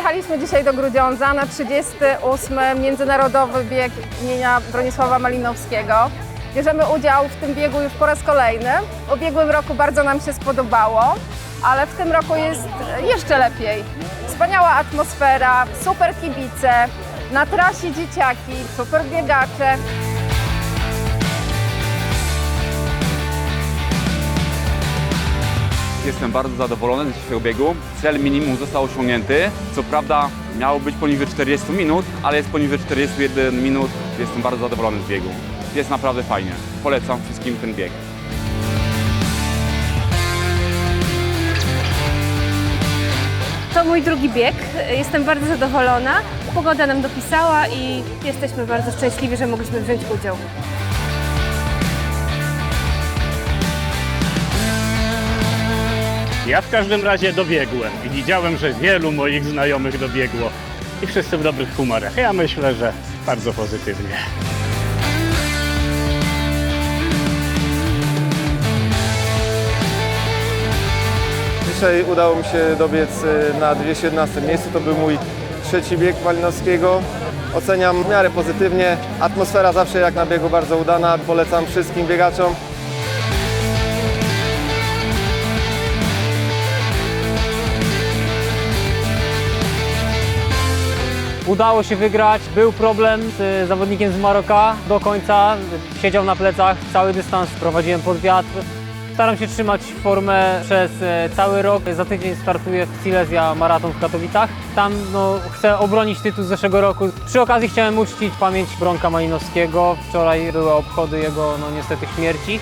Przyjechaliśmy dzisiaj do Grudziądza na 38. Międzynarodowy bieg imienia Bronisława Malinowskiego. Bierzemy udział w tym biegu już po raz kolejny. W ubiegłym roku bardzo nam się spodobało, ale w tym roku jest jeszcze lepiej. Wspaniała atmosfera, super kibice, na trasie dzieciaki, super biegacze. Jestem bardzo zadowolony z dzisiejszego biegu. Cel minimum został osiągnięty. Co prawda miało być poniżej 40 minut, ale jest poniżej 41 minut. Jestem bardzo zadowolony z biegu. Jest naprawdę fajnie. Polecam wszystkim ten bieg. To mój drugi bieg. Jestem bardzo zadowolona. Pogoda nam dopisała i jesteśmy bardzo szczęśliwi, że mogliśmy wziąć udział. Ja w każdym razie dobiegłem i widziałem, że wielu moich znajomych dobiegło i wszyscy w dobrych humorach. Ja myślę, że bardzo pozytywnie. Dzisiaj udało mi się dobiec y, na 211 miejscu. To był mój trzeci bieg Malinowskiego. Oceniam w miarę pozytywnie. Atmosfera zawsze jak na biegu bardzo udana. Polecam wszystkim biegaczom. Udało się wygrać, był problem z e, zawodnikiem z Maroka do końca, siedział na plecach, cały dystans prowadziłem pod wiatr. Staram się trzymać formę przez e, cały rok. Za tydzień startuję w Silesia Maraton w Katowicach. Tam no, chcę obronić tytuł z zeszłego roku. Przy okazji chciałem uczcić pamięć Bronka Malinowskiego. Wczoraj były obchody jego no, niestety śmierci.